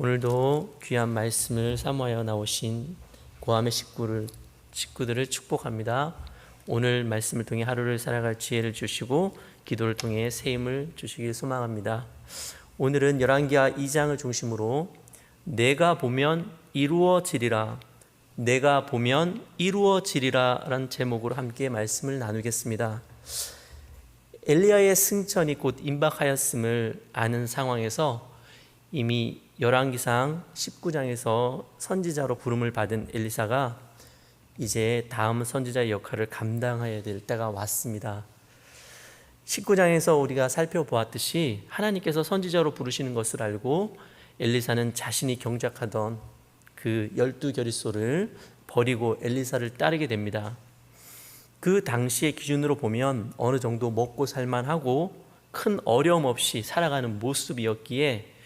오늘도 귀한 말씀을 사모하여 나오신 고함의 식구를 식구들을 축복합니다. 오늘 말씀을 통해 하루를 살아갈 지혜를 주시고 기도를 통해 새 힘을 주시길 소망합니다. 오늘은 열왕기하 2장을 중심으로 내가 보면 이루어지리라 내가 보면 이루어지리라라는 제목으로 함께 말씀을 나누겠습니다. 엘리야의 승천이 곧 임박하였음을 아는 상황에서 이미 열왕기상 19장에서 선지자로 부름을 받은 엘리사가 이제 다음 선지자의 역할을 감당해야 될 때가 왔습니다. 19장에서 우리가 살펴보았듯이 하나님께서 선지자로 부르시는 것을 알고 엘리사는 자신이 경작하던 그 열두 결의소를 버리고 엘리사를 따르게 됩니다. 그 당시의 기준으로 보면 어느 정도 먹고 살만하고 큰 어려움 없이 살아가는 모습이었기에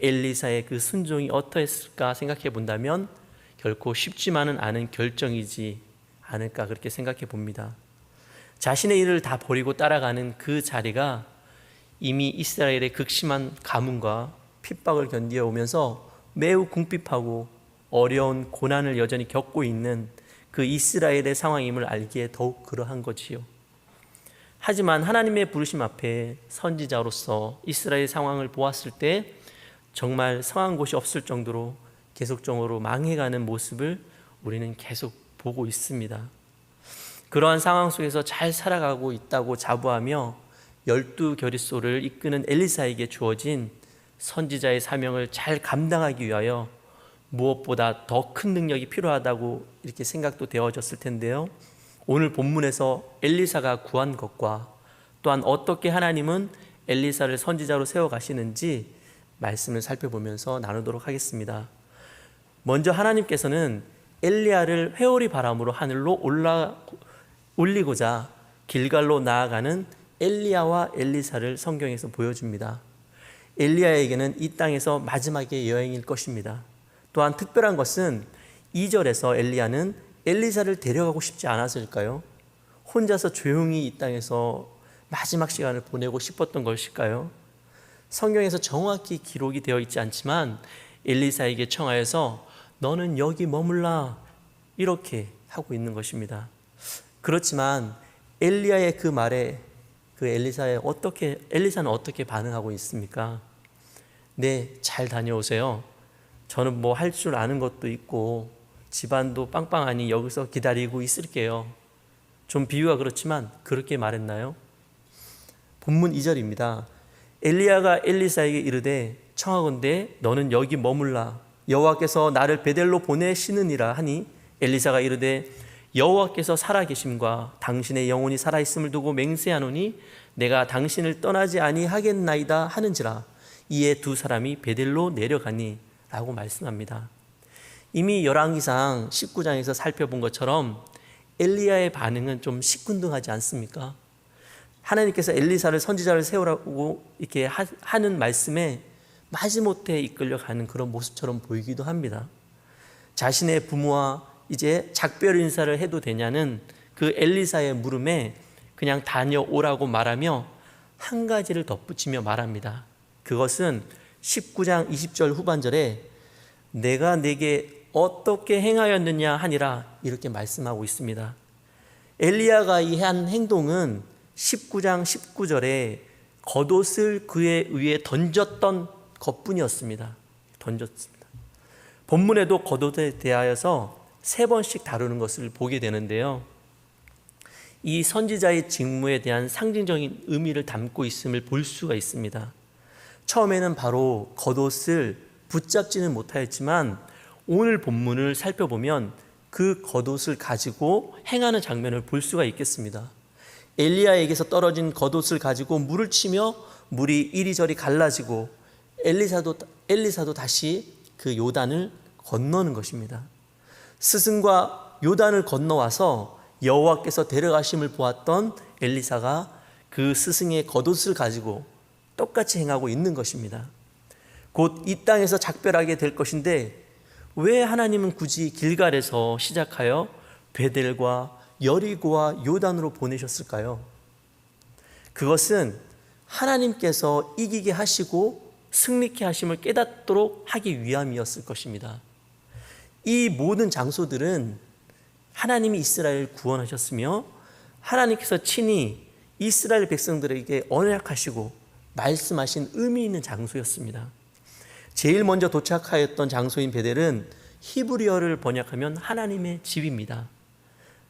엘리사의 그 순종이 어떠했을까 생각해 본다면 결코 쉽지만은 않은 결정이지 않을까 그렇게 생각해 봅니다. 자신의 일을 다 버리고 따라가는 그 자리가 이미 이스라엘의 극심한 가문과 핍박을 견디어 오면서 매우 궁핍하고 어려운 고난을 여전히 겪고 있는 그 이스라엘의 상황임을 알기에 더욱 그러한 거지요. 하지만 하나님의 부르심 앞에 선지자로서 이스라엘 상황을 보았을 때 정말 성한 곳이 없을 정도로 계속적으로 망해가는 모습을 우리는 계속 보고 있습니다. 그러한 상황 속에서 잘 살아가고 있다고 자부하며 열두 결의소를 이끄는 엘리사에게 주어진 선지자의 사명을 잘 감당하기 위하여 무엇보다 더 큰 능력이 필요하다고 이렇게 생각도 되어졌을 텐데요. 오늘 본문에서 엘리사가 구한 것과 또한 어떻게 하나님은 엘리사를 선지자로 세워 가시는지 말씀을 살펴보면서 나누도록 하겠습니다. 먼저 하나님께서는 엘리야를 회오리 바람으로 하늘로 올라 올리고자 길갈로 나아가는 엘리야와 엘리사를 성경에서 보여줍니다. 엘리야에게는 이 땅에서 마지막의 여행일 것입니다. 또한 특별한 것은 2절에서 엘리야는 엘리사를 데려가고 싶지 않았을까요? 혼자서 조용히 이 땅에서 마지막 시간을 보내고 싶었던 것일까요? 성경에서 정확히 기록이 되어 있지 않지만 엘리사에게 청하여서 너는 여기 머물라 이렇게 하고 있는 것입니다. 그렇지만 엘리야의 그 말에 그 엘리사의 어떻게 엘리사는 어떻게 반응하고 있습니까? 네, 잘 다녀오세요. 저는 뭐 할 줄 아는 것도 있고 집안도 빵빵하니 여기서 기다리고 있을게요. 좀 비유가 그렇지만 그렇게 말했나요? 본문 2절입니다. 엘리야가 엘리사에게 이르되 청하건대 너는 여기 머물라 여호와께서 나를 베델로 보내시느니라 하니 엘리사가 이르되 여호와께서 살아계심과 당신의 영혼이 살아있음을 두고 맹세하노니 내가 당신을 떠나지 아니하겠나이다 하는지라 이에 두 사람이 베델로 내려가니 라고 말씀합니다. 이미 열왕기상 19장에서 살펴본 것처럼 엘리야의 반응은 좀 시큰둥하지 않습니까? 하나님께서 엘리사를 선지자를 세우라고 이렇게 하는 말씀에 마지못해 이끌려가는 그런 모습처럼 보이기도 합니다. 자신의 부모와 이제 작별 인사를 해도 되냐는 그 엘리사의 물음에 그냥 다녀오라고 말하며 한 가지를 덧붙이며 말합니다. 그것은 19장 20절 후반절에 내가 내게 어떻게 행하였느냐 하니라 이렇게 말씀하고 있습니다. 엘리야가 이 한 행동은 19장 19절에 겉옷을 그의 위에 던졌던 것뿐이었습니다. 던졌습니다. 본문에도 겉옷에 대하여서 세 번씩 다루는 것을 보게 되는데요. 이 선지자의 직무에 대한 상징적인 의미를 담고 있음을 볼 수가 있습니다. 처음에는 바로 겉옷을 붙잡지는 못하였지만 오늘 본문을 살펴보면 그 겉옷을 가지고 행하는 장면을 볼 수가 있겠습니다. 엘리야에게서 떨어진 겉옷을 가지고 물을 치며 물이 이리저리 갈라지고 엘리사도 엘리사도 다시 그 요단을 건너는 것입니다. 스승과 요단을 건너와서 여호와께서 데려가심을 보았던 엘리사가 그 스승의 겉옷을 가지고 똑같이 행하고 있는 것입니다. 곧 이 땅에서 작별하게 될 것인데 왜 하나님은 굳이 길갈에서 시작하여 베델과 여리고와 요단으로 보내셨을까요? 그것은 하나님께서 이기게 하시고 승리케 하심을 깨닫도록 하기 위함이었을 것입니다. 이 모든 장소들은 하나님이 이스라엘을 구원하셨으며 하나님께서 친히 이스라엘 백성들에게 언약하시고 말씀하신 의미 있는 장소였습니다. 제일 먼저 도착하였던 장소인 베델은 히브리어를 번역하면 하나님의 집입니다.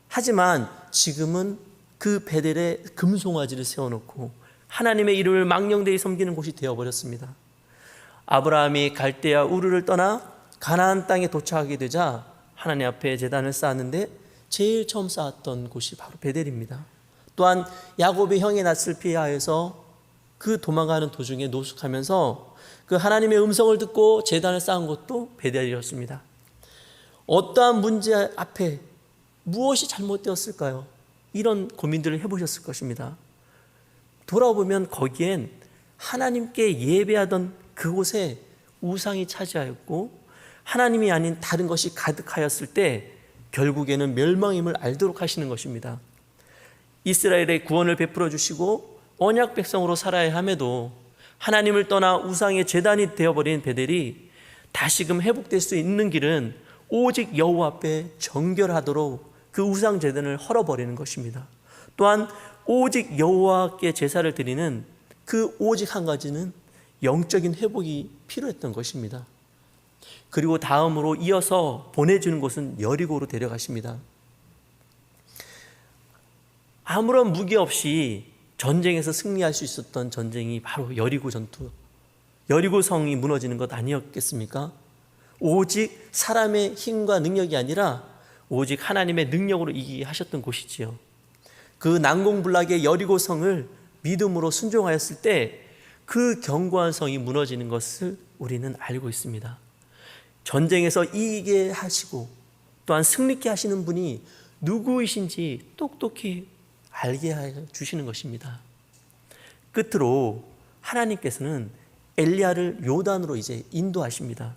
하지만 지금은 그 베델에 금송아지를 세워놓고 하나님의 이름을 망령되이 섬기는 곳이 되어버렸습니다. 아브라함이 갈대아 우르를 떠나 가나안 땅에 도착하게 되자 하나님 앞에 제단을 쌓았는데 제일 처음 쌓았던 곳이 바로 베델입니다. 또한 야곱의 형의 낯을 피하여서 그 도망가는 도중에 노숙하면서 그 하나님의 음성을 듣고 제단을 쌓은 것도 베델이었습니다. 어떠한 문제 앞에 무엇이 잘못되었을까요? 이런 고민들을 해보셨을 것입니다. 돌아보면 거기엔 하나님께 예배하던 그곳에 우상이 차지하였고 하나님이 아닌 다른 것이 가득하였을 때 결국에는 멸망임을 알도록 하시는 것입니다. 이스라엘의 구원을 베풀어 주시고 언약 백성으로 살아야 함에도 하나님을 떠나 우상의 재단이 되어버린 베델이 다시금 회복될 수 있는 길은 오직 여호와 앞에 정결하도록 그 우상 재단을 헐어버리는 것입니다. 또한 오직 여호와께 제사를 드리는 그 오직 한 가지는 영적인 회복이 필요했던 것입니다. 그리고 다음으로 이어서 보내주는 곳은 여리고로 데려가십니다. 아무런 무기 없이 전쟁에서 승리할 수 있었던 전쟁이 바로 여리고 전투, 여리고 성이 무너지는 것 아니었겠습니까? 오직 사람의 힘과 능력이 아니라 오직 하나님의 능력으로 이기게 하셨던 곳이지요. 그 난공불락의 여리고 성을 믿음으로 순종하였을 때 그 견고한 성이 무너지는 것을 우리는 알고 있습니다. 전쟁에서 이기게 하시고 또한 승리케 하시는 분이 누구이신지 똑똑히 알게 해 주시는 것입니다. 끝으로 하나님께서는 엘리야를 요단으로 이제 인도하십니다.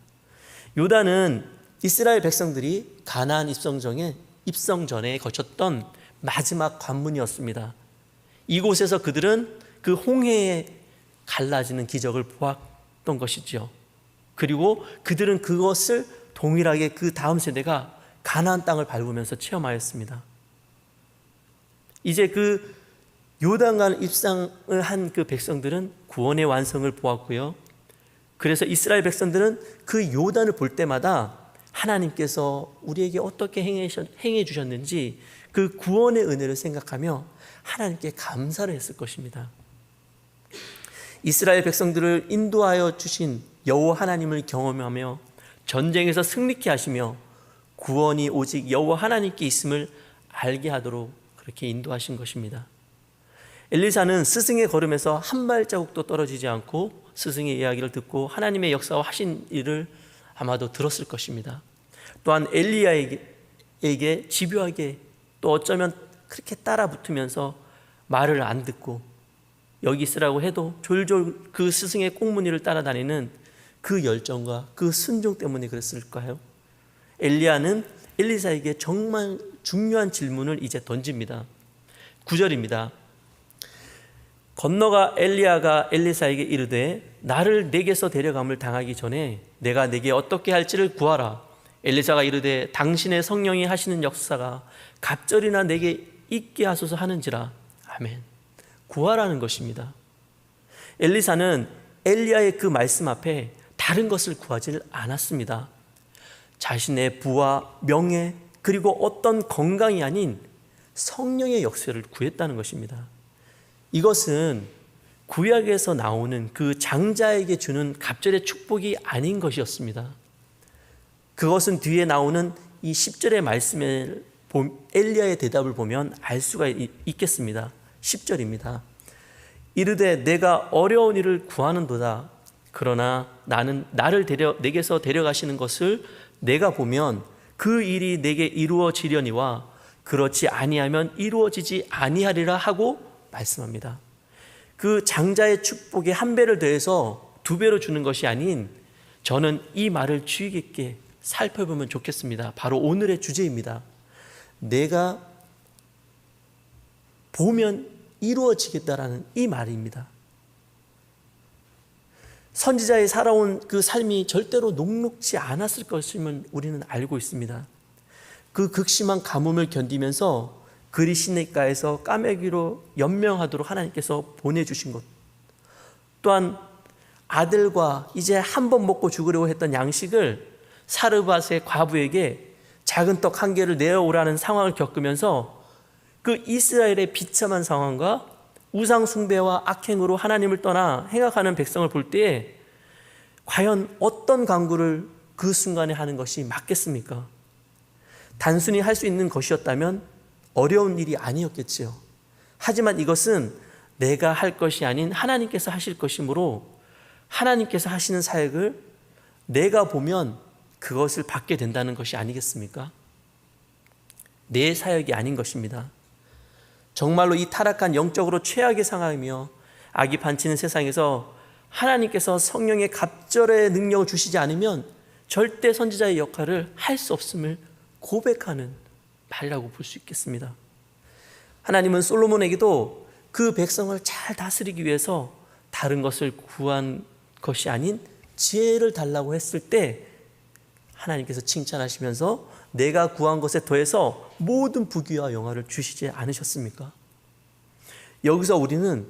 요단은 이스라엘 백성들이 가나안 입성 전에 입성 전에 거쳤던 마지막 관문이었습니다. 이곳에서 그들은 그 홍해에 갈라지는 기적을 보았던 것이죠. 그리고 그들은 그것을 동일하게 그 다음 세대가 가나안 땅을 밟으면서 체험하였습니다. 이제 그 요단강 입상을 한 그 백성들은 구원의 완성을 보았고요. 그래서 이스라엘 백성들은 그 요단을 볼 때마다 하나님께서 우리에게 어떻게 행해 주셨는지 그 구원의 은혜를 생각하며 하나님께 감사를 했을 것입니다. 이스라엘 백성들을 인도하여 주신 여호와 하나님을 경험하며 전쟁에서 승리케 하시며 구원이 오직 여호와 하나님께 있음을 알게 하도록 그렇게 인도하신 것입니다. 엘리사는 스승의 걸음에서 한 발자국도 떨어지지 않고 스승의 이야기를 듣고 하나님의 역사와 하신 일을 아마도 들었을 것입니다. 또한 엘리야에게 집요하게 또 어쩌면 그렇게 따라 붙으면서 말을 안 듣고 여기 있으라고 해도 졸졸 그 스승의 꽁무니를 따라다니는 그 열정과 그 순종 때문에 그랬을까요? 엘리야는 엘리사에게 정말 중요한 질문을 이제 던집니다. 9절입니다. 건너가 엘리야가 엘리사에게 이르되 나를 내게서 데려감을 당하기 전에 내가 내게 어떻게 할지를 구하라. 엘리사가 이르되 당신의 성령이 하시는 역사가 갑절이나 내게 있게 하소서 하는지라. 아멘. 구하라는 것입니다. 엘리사는 엘리야의 그 말씀 앞에 다른 것을 구하지 않았습니다. 자신의 부와 명예 그리고 어떤 건강이 아닌 성령의 역사를 구했다는 것입니다. 이것은 구약에서 나오는 그 장자에게 주는 갑절의 축복이 아닌 것이었습니다. 그것은 뒤에 나오는 이 10절의 말씀에 엘리야의 대답을 보면 알 수가 있겠습니다. 10절입니다. 이르되 내가 어려운 일을 구하는도다. 그러나 나는 나를 데려 내게서 데려가시는 것을 내가 보면 그 일이 내게 이루어지려니와 그렇지 아니하면 이루어지지 아니하리라 하고 말씀합니다. 그 장자의 축복에 한 배를 더해서 두 배로 주는 것이 아닌 저는 이 말을 주의 깊게 살펴보면 좋겠습니다. 바로 오늘의 주제입니다. 내가 보면 이루어지겠다라는 이 말입니다. 선지자의 살아온 그 삶이 절대로 녹록지 않았을 것임을 우리는 알고 있습니다. 그 극심한 가뭄을 견디면서 그리 시내가에서 까매기로 연명하도록 하나님께서 보내주신 것. 또한 아들과 이제 한 번 먹고 죽으려고 했던 양식을 사르밧의 과부에게 작은 떡 한 개를 내어오라는 상황을 겪으면서 그 이스라엘의 비참한 상황과 우상 숭배와 악행으로 하나님을 떠나 행악하는 백성을 볼 때에 과연 어떤 강구를 그 순간에 하는 것이 맞겠습니까? 단순히 할 수 있는 것이었다면 어려운 일이 아니었겠지요. 하지만 이것은 내가 할 것이 아닌 하나님께서 하실 것이므로 하나님께서 하시는 사역을 내가 보면 그것을 받게 된다는 것이 아니겠습니까? 내 사역이 아닌 것입니다. 정말로 이 타락한 영적으로 최악의 상황이며 악이 반치는 세상에서 하나님께서 성령의 갑절의 능력을 주시지 않으면 절대 선지자의 역할을 할 수 없음을 고백하는 말이라고 볼 수 있겠습니다. 하나님은 솔로몬에게도 그 백성을 잘 다스리기 위해서 다른 것을 구한 것이 아닌 지혜를 달라고 했을 때 하나님께서 칭찬하시면서 내가 구한 것에 더해서 모든 부귀와 영화를 주시지 않으셨습니까? 여기서 우리는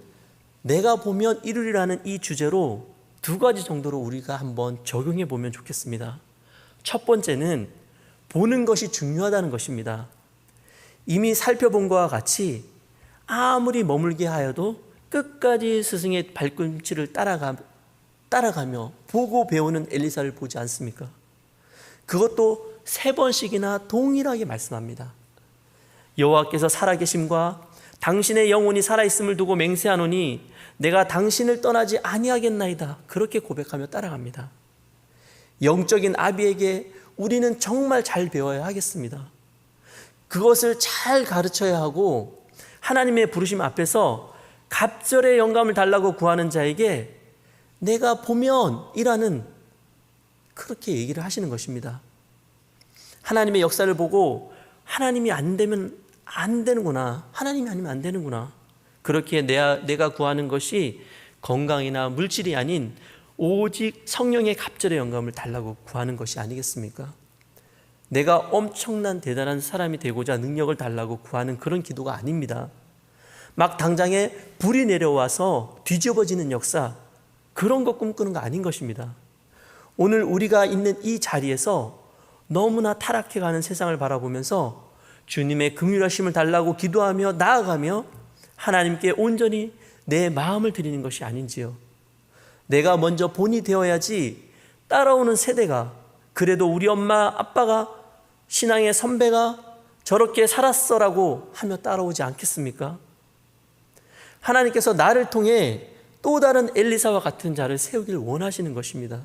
내가 보면 이루리라는 이 주제로 두 가지 정도로 우리가 한번 적용해 보면 좋겠습니다. 첫 번째는 보는 것이 중요하다는 것입니다. 이미 살펴본 것과 같이 아무리 머물게 하여도 끝까지 스승의 발꿈치를 따라가, 따라가며 보고 배우는 엘리사를 보지 않습니까? 그것도 세 번씩이나 동일하게 말씀합니다. 여호와께서 살아계심과 당신의 영혼이 살아있음을 두고 맹세하노니 내가 당신을 떠나지 아니하겠나이다. 그렇게 고백하며 따라갑니다. 영적인 아비에게 우리는 정말 잘 배워야 하겠습니다. 그것을 잘 가르쳐야 하고 하나님의 부르심 앞에서 갑절의 영감을 달라고 구하는 자에게 내가 보면 이라는 그렇게 얘기를 하시는 것입니다. 하나님의 역사를 보고 하나님이 안 되면 안 되는구나. 하나님이 아니면 안 되는구나. 그렇게 내가, 내가 구하는 것이 건강이나 물질이 아닌 오직 성령의 갑절의 영감을 달라고 구하는 것이 아니겠습니까? 내가 엄청난 대단한 사람이 되고자 능력을 달라고 구하는 그런 기도가 아닙니다. 막 당장에 불이 내려와서 뒤집어지는 역사, 그런 것 꿈꾸는 거 아닌 것입니다. 오늘 우리가 있는 이 자리에서 너무나 타락해 가는 세상을 바라보면서 주님의 긍휼하심을 달라고 기도하며 나아가며 하나님께 온전히 내 마음을 드리는 것이 아닌지요. 내가 먼저 본이 되어야지 따라오는 세대가 그래도 우리 엄마 아빠가 신앙의 선배가 저렇게 살았어라고 하며 따라오지 않겠습니까? 하나님께서 나를 통해 또 다른 엘리사와 같은 자를 세우길 원하시는 것입니다.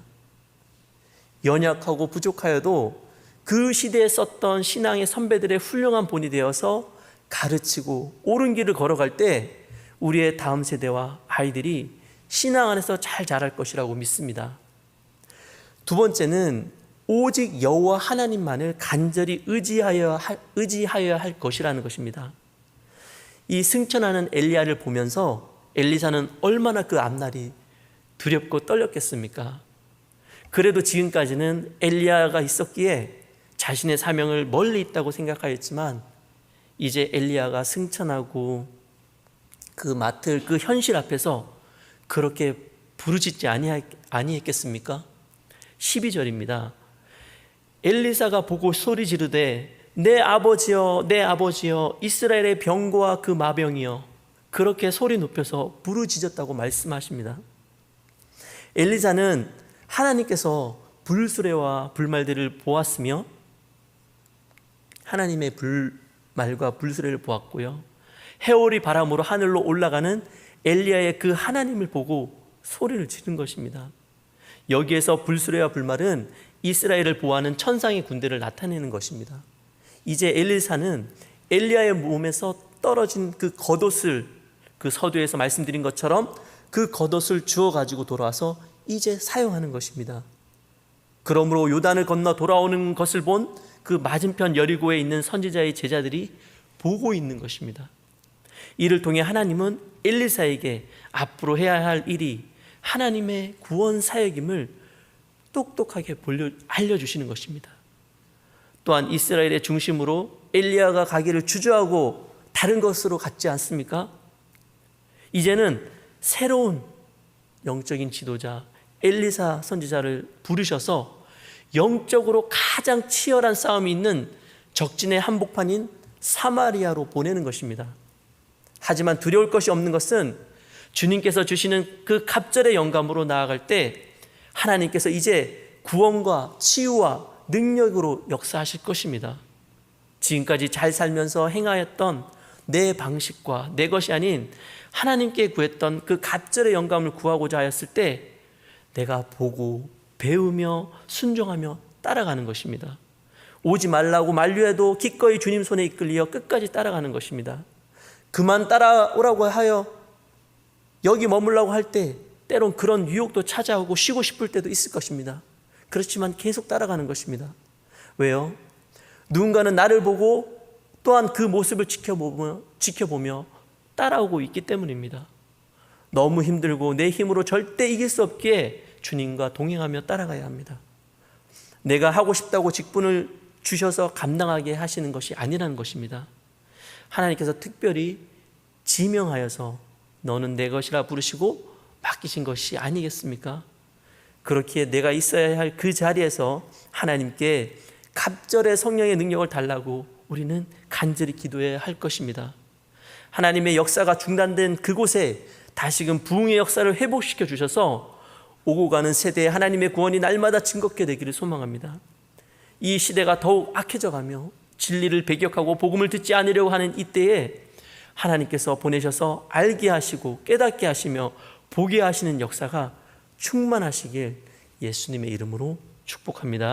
연약하고 부족하여도 그 시대에 썼던 신앙의 선배들의 훌륭한 본이 되어서 가르치고 옳은 길을 걸어갈 때 우리의 다음 세대와 아이들이 신앙 안에서 잘 자랄 것이라고 믿습니다. 두 번째는 오직 여호와 하나님만을 간절히 의지하여 할, 의지하여야 할 것이라는 것입니다. 이 승천하는 엘리야를 보면서 엘리사는 얼마나 그 앞날이 두렵고 떨렸겠습니까? 그래도 지금까지는 엘리야가 있었기에 자신의 사명을 멀리 있다고 생각하였지만 이제 엘리야가 승천하고 그 맡을 그 현실 앞에서 그렇게 부르짖지 아니했겠습니까? 12절입니다. 엘리사가 보고 소리 지르되 내 아버지여 내 아버지여 이스라엘의 병거와 그 마병이여 그렇게 소리 높여서 부르짖었다고 말씀하십니다. 엘리사는 하나님께서 불수레와 불말들을 보았으며 하나님의 불말과 불수레를 보았고요. 해오리 바람으로 하늘로 올라가는 엘리야의 그 하나님을 보고 소리를 지른 것입니다. 여기에서 불수레와 불말은 이스라엘을 보호하는 천상의 군대를 나타내는 것입니다. 이제 엘리사는 엘리야의 몸에서 떨어진 그 겉옷을 그 서두에서 말씀드린 것처럼 그 겉옷을 주워 가지고 돌아와서 이제 사용하는 것입니다. 그러므로 요단을 건너 돌아오는 것을 본 그 맞은편 여리고에 있는 선지자의 제자들이 보고 있는 것입니다. 이를 통해 하나님은 엘리사에게 앞으로 해야 할 일이 하나님의 구원 사역임을 똑똑하게 알려주시는 것입니다. 또한 이스라엘의 중심으로 엘리야가 가기를 주저하고 다른 것으로 갔지 않습니까? 이제는 새로운 영적인 지도자 엘리사 선지자를 부르셔서 영적으로 가장 치열한 싸움이 있는 적진의 한복판인 사마리아로 보내는 것입니다. 하지만 두려울 것이 없는 것은 주님께서 주시는 그 갑절의 영감으로 나아갈 때 하나님께서 이제 구원과 치유와 능력으로 역사하실 것입니다. 지금까지 잘 살면서 행하였던 내 방식과 내 것이 아닌 하나님께 구했던 그 갑절의 영감을 구하고자 하였을 때 내가 보고 배우며 순종하며 따라가는 것입니다. 오지 말라고 만류해도 기꺼이 주님 손에 이끌려 끝까지 따라가는 것입니다. 그만 따라오라고 하여 여기 머물라고 할 때 때론 그런 유혹도 찾아오고 쉬고 싶을 때도 있을 것입니다. 그렇지만 계속 따라가는 것입니다. 왜요? 누군가는 나를 보고 또한 그 모습을 지켜보며, 지켜보며 따라오고 있기 때문입니다. 너무 힘들고 내 힘으로 절대 이길 수 없기에 주님과 동행하며 따라가야 합니다. 내가 하고 싶다고 직분을 주셔서 감당하게 하시는 것이 아니라는 것입니다. 하나님께서 특별히 지명하여서 너는 내 것이라 부르시고 맡기신 것이 아니겠습니까? 그렇기에 내가 있어야 할 그 자리에서 하나님께 갑절의 성령의 능력을 달라고 우리는 간절히 기도해야 할 것입니다. 하나님의 역사가 중단된 그곳에 다시금 부흥의 역사를 회복시켜 주셔서 오고 가는 세대에 하나님의 구원이 날마다 증거게 되기를 소망합니다. 이 시대가 더욱 악해져 가며 진리를 배격하고 복음을 듣지 않으려고 하는 이때에 하나님께서 보내셔서 알게 하시고 깨닫게 하시며 보게 하시는 역사가 충만하시길 예수님의 이름으로 축복합니다.